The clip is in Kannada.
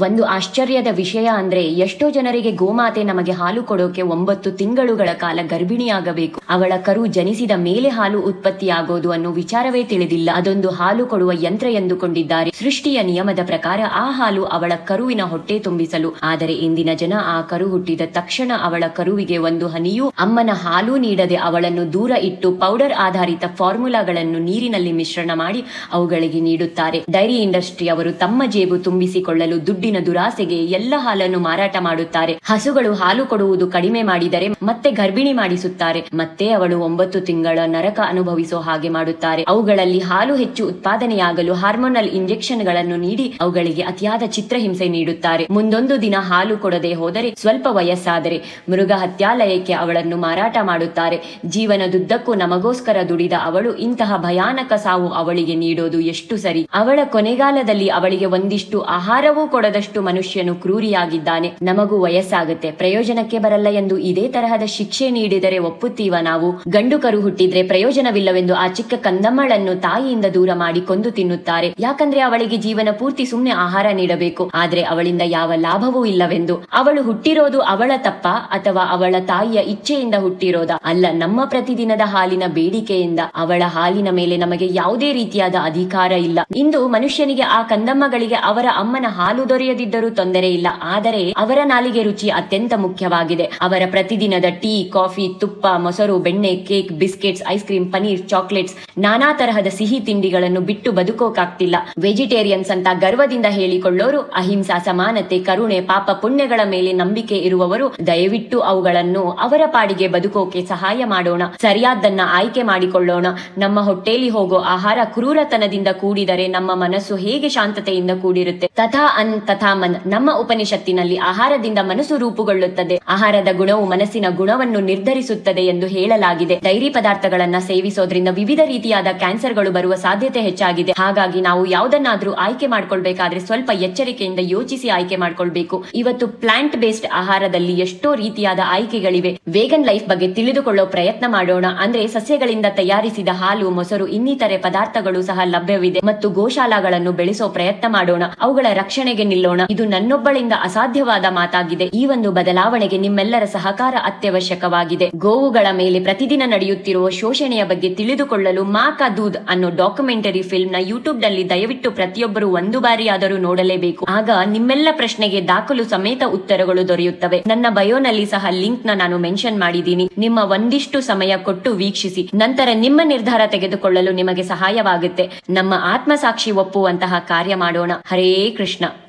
ಒಂದು ಆಶ್ಚರ್ಯದ ವಿಷಯ ಅಂದ್ರೆ ಎಷ್ಟೋ ಜನರಿಗೆ ಗೋಮಾತೆ ನಮಗೆ ಹಾಲು ಕೊಡೋಕೆ ಒಂಬತ್ತು ತಿಂಗಳುಗಳ ಕಾಲ ಗರ್ಭಿಣಿಯಾಗಬೇಕು. ಅವಳ ಕರು ಜನಿಸಿದ ಮೇಲೆ ಹಾಲು ಉತ್ಪತ್ತಿಯಾಗೋದು ಅನ್ನೋ ವಿಚಾರವೇ ತಿಳಿದಿಲ್ಲ. ಅದೊಂದು ಹಾಲು ಕೊಡುವ ಯಂತ್ರ ಎಂದುಕೊಂಡಿದ್ದಾರೆ. ಸೃಷ್ಟಿಯ ನಿಯಮದ ಪ್ರಕಾರ ಆ ಹಾಲು ಅವಳ ಕರುವಿನ ಹೊಟ್ಟೆ ತುಂಬಿಸಲು. ಆದರೆ ಇಂದಿನ ಜನ ಆ ಕರು ಹುಟ್ಟಿದ ತಕ್ಷಣ ಅವಳ ಕರುವಿಗೆ ಒಂದು ಹನಿಯೂ, ಅಮ್ಮನ ಹಾಲು ನೀಡದೆ ಅವಳನ್ನು ದೂರ ಇಟ್ಟು ಪೌಡರ್ ಆಧಾರಿತ ಫಾರ್ಮುಲಾಗಳನ್ನು ನೀರಿನಲ್ಲಿ ಮಿಶ್ರಣ ಮಾಡಿ ಅವುಗಳಿಗೆ ನೀಡುತ್ತಾರೆ. ಡೈರಿ ಇಂಡಸ್ಟ್ರಿ ಅವರು ತಮ್ಮ ಜೇಬು ತುಂಬಿಸಿಕೊಳ್ಳಲು ದುಡ್ಡಿನ ದುರಾಸೆಗೆ ಎಲ್ಲ ಹಾಲನ್ನು ಮಾರಾಟ ಮಾಡುತ್ತಾರೆ. ಹಸುಗಳು ಹಾಲು ಕೊಡುವುದು ಕಡಿಮೆ ಮಾಡಿದರೆ ಮತ್ತೆ ಗರ್ಭಿಣಿ ಮಾಡಿಸುತ್ತಾರೆ. ಮತ್ತೆ ಅವಳು ಒಂಬತ್ತು ತಿಂಗಳ ನರಕ ಅನುಭವಿಸೋ ಹಾಗೆ ಮಾಡುತ್ತಾರೆ. ಅವುಗಳಲ್ಲಿ ಹಾಲು ಹೆಚ್ಚು ಉತ್ಪಾದನೆಯಾಗಲು ಹಾರ್ಮೋನಲ್ ಇಂಜೆಕ್ಷನ್ಗಳನ್ನು ನೀಡಿ ಅವುಗಳಿಗೆ ಅತಿಯಾದ ಚಿತ್ರಹಿಂಸೆ ನೀಡುತ್ತಾರೆ. ಮುಂದೊಂದು ದಿನ ಹಾಲು ಕೊಡದೆ ಹೋದರೆ ಸ್ವಲ್ಪ ವಯಸ್ಸಾದರೆ ಮೃಗ ಹತ್ಯಾಲಯಕ್ಕೆ ಅವಳನ್ನು ಮಾರಾಟ ಮಾಡುತ್ತಾರೆ. ಜೀವನದುದ್ದಕ್ಕೂ ನಮಗೋಸ್ಕರ ದುಡಿದ ಅವಳು ಇಂತಹ ಭಯಾನಕ ಸಾವು ಅವಳಿಗೆ ನೀಡೋದು ಎಷ್ಟು ಸರಿ. ಅವಳ ಕೊನೆಗಾಲದಲ್ಲಿ ಅವಳಿಗೆ ಒಂದಿಷ್ಟು ಆಹಾರವೂ ಕೊಡದಷ್ಟು ಮನುಷ್ಯನು ಕ್ರೂರಿಯಾಗಿದ್ದಾನೆ. ನಮಗೂ ವಯಸ್ಸಾಗುತ್ತೆ. ಪ್ರಯೋಜನಕ್ಕೆ ಬರಲ್ಲ ಎಂದು ಇದೇ ತರಹದ ಶಿಕ್ಷೆ ನೀಡಿದರೆ ಒಪ್ಪುತ್ತೀವ ನಾವು? ಗಂಡು ಕರು ಹುಟ್ಟಿದ್ರೆ ಪ್ರಯೋಜನವಿಲ್ಲವೆಂದು ಆ ಚಿಕ್ಕ ಕಂದಮ್ಮಳನ್ನು ತಾಯಿಯಿಂದ ದೂರ ಮಾಡಿ ಕೊಂದು ತಿನ್ನುತ್ತಾರೆ. ಯಾಕಂದ್ರೆ ಅವಳಿಗೆ ಜೀವನ ಪೂರ್ತಿ ಸುಮ್ಮನೆ ಆಹಾರ ನೀಡಬೇಕು. ಆದ್ರೆ ಅವಳಿಂದ ಯಾವ ಲಾಭವೂ ಇಲ್ಲವೆಂದು. ಅವಳು ಹುಟ್ಟಿರೋದು ಅವಳ ತಪ್ಪ ಅಥವಾ ಅವಳ ತಾಯಿಯ ಇಚ್ಛೆಯಿಂದ ಹುಟ್ಟಿರೋದ? ಅಲ್ಲ, ನಮ್ಮ ಪ್ರತಿದಿನದ ಹಾಲಿನ ಬೇಡಿಕೆಯಿಂದ. ಅವಳ ಹಾಲಿನ ಮೇಲೆ ನಮಗೆ ಯಾವುದೇ ರೀತಿಯಾದ ಅಧಿಕಾರ ಇಲ್ಲ. ಇಂದು ಮನುಷ್ಯನಿಗೆ ಆ ಕಂದಮ್ಮಗಳಿಗೆ ಅವರ ಅಮ್ಮನ ಹಾಲು ದೊರೆಯದಿದ್ದರೂ ತೊಂದರೆ ಇಲ್ಲ. ಆದರೆ ಅವರ ನಾಲಿಗೆ ರುಚಿ ಅತ್ಯಂತ ಮುಖ್ಯವಾಗಿದೆ. ಅವರ ಪ್ರತಿದಿನದ ಟೀ, ಕಾಫಿ, ತುಪ್ಪ, ಮೊಸರು, ಬೆಣ್ಣೆ, cake, biscuits, ice cream, paneer, chocolates, ನಾನಾ ತರಹದ ಸಿಹಿ ತಿಂಡಿಗಳನ್ನು ಬಿಟ್ಟು ಬದುಕೋಕಾಗ್ತಿಲ್ಲ. ವೆಜಿಟೇರಿಯನ್ಸ್ ಅಂತ ಗರ್ವದಿಂದ ಹೇಳಿಕೊಳ್ಳೋರು, ಅಹಿಂಸಾ, ಸಮಾನತೆ, ಕರುಣೆ, ಪಾಪ ಪುಣ್ಯಗಳ ಮೇಲೆ ನಂಬಿಕೆ ಇರುವವರು, ದಯವಿಟ್ಟು ಅವುಗಳನ್ನು ಅವರ ಪಾಡಿಗೆ ಬದುಕೋಕೆ ಸಹಾಯ ಮಾಡೋಣ. ಸರಿಯಾದ್ದನ್ನ ಆಯ್ಕೆ ಮಾಡಿಕೊಳ್ಳೋಣ. ನಮ್ಮ ಹೊಟ್ಟೇಲಿ ಹೋಗೋ ಆಹಾರ ಕ್ರೂರತನದಿಂದ ಕೂಡಿದರೆ ನಮ್ಮ ಮನಸ್ಸು ಹೇಗೆ ಶಾಂತತೆಯಿಂದ ಕೂಡಿರುತ್ತೆ. ತಥಾ ಅನ್ ತಥಾ ಮನ್ ನಮ್ಮ ಉಪನಿಷತ್ತಿನಲ್ಲಿ ಆಹಾರದಿಂದ ಮನಸ್ಸು ರೂಪುಗೊಳ್ಳುತ್ತದೆ. ಆಹಾರದ ಗುಣವು ಮನಸ್ಸಿನ ಗುಣವನ್ನು ನಿರ್ಧರಿಸುತ್ತದೆ ಎಂದು ಹೇಳಲಾಗಿದೆ. ಡೈರಿ ಪದಾರ್ಥಗಳನ್ನ ಸೇವಿಸೋದ್ರಿಂದ ವಿವಿಧ ರೀತಿಯಾದ ಕ್ಯಾನ್ಸರ್ಗಳು ಬರುವ ಸಾಧ್ಯತೆ ಹೆಚ್ಚಾಗಿದೆ. ಹಾಗಾಗಿ ನಾವು ಯಾವುದನ್ನಾದ್ರೂ ಆಯ್ಕೆ ಮಾಡ್ಕೊಳ್ಬೇಕಾದ್ರೆ ಸ್ವಲ್ಪ ಎಚ್ಚರಿಕೆಯಿಂದ ಯೋಚಿಸಿ ಆಯ್ಕೆ ಮಾಡ್ಕೊಳ್ಬೇಕು. ಇವತ್ತು ಪ್ಲಾಂಟ್ ಬೇಸ್ಡ್ ಆಹಾರದಲ್ಲಿ ಎಷ್ಟೋ ರೀತಿಯಾದ ಆಯ್ಕೆಗಳಿವೆ. ವೇಗನ್ ಲೈಫ್ ಬಗ್ಗೆ ತಿಳಿದುಕೊಳ್ಳೋ ಪ್ರಯತ್ನ ಮಾಡೋಣ. ಅಂದ್ರೆ ಸಸ್ಯಗಳಿಂದ ತಯಾರಿಸಿದ ಹಾಲು, ಮೊಸರು, ಇನ್ನಿತರೆ ಪದಾರ್ಥಗಳು ಸಹ ಲಭ್ಯವಿದೆ. ಮತ್ತು ಗೋಶಾಲಾಗಳನ್ನು ಬೆಳೆಸೋ ಪ್ರಯತ್ನ ಮಾಡೋಣ. ಅವುಗಳ ರಕ್ಷಣೆಗೆ ನಿಲ್ಲೋಣ ಇದು ನನ್ನೊಬ್ಬಳಿಂದ ಅಸಾಧ್ಯವಾದ ಮಾತಾಗಿದೆ. ಈ ಒಂದು ಬದಲಾವಣೆಗೆ ನಿಮ್ಮೆಲ್ಲರ ಸಹಕಾರ ಅತ್ಯವಶ್ಯಕವಾಗಿದೆ. ಗೋವುಗಳ ಮೇಲೆ ಪ್ರತಿದಿನ ನಡೆಯುತ್ತಿರುವ ಶೋಷಣೆಯ ಬಗ್ಗೆ ತಿಳಿದುಕೊಳ್ಳಲು ಮಾ ಕಾ ದೂದ್ ಅನ್ನೋ ಡಾಕ್ಯುಮೆಂಟರಿ ಫಿಲ್ಮ್ನ ಯೂಟ್ಯೂಬ್ನಲ್ಲಿ ದಯವಿಟ್ಟು ಪ್ರತಿಯೊಬ್ಬರು ಒಂದು ಬಾರಿಯಾದರೂ ನೋಡಲೇಬೇಕು. ಆಗ ನಿಮ್ಮೆಲ್ಲ ಪ್ರಶ್ನೆಗೆ ದಾಖಲು ಸಮೇತ ಉತ್ತರಗಳು ದೊರೆಯುತ್ತವೆ. ನನ್ನ ಬಯೋನಲ್ಲಿ ಸಹ ಲಿಂಕ್ನ ನಾನು ಮೆನ್ಷನ್ ಮಾಡಿದ್ದೀನಿ. ನಿಮ್ಮ ಒಂದಿಷ್ಟು ಸಮಯ ಕೊಟ್ಟು ವೀಕ್ಷಿಸಿ. ನಂತರ ನಿಮ್ಮ ನಿರ್ಧಾರ ತೆಗೆದುಕೊಳ್ಳಲು ನಿಮಗೆ ಸಹಾಯವಾಗುತ್ತೆ. ನಮ್ಮ ಆತ್ಮಸಾಕ್ಷಿ ಒಪ್ಪುವಂತಹ ಕಾರ್ಯ ಮಾಡೋಣ. ಹರೇ ಕೃಷ್ಣ.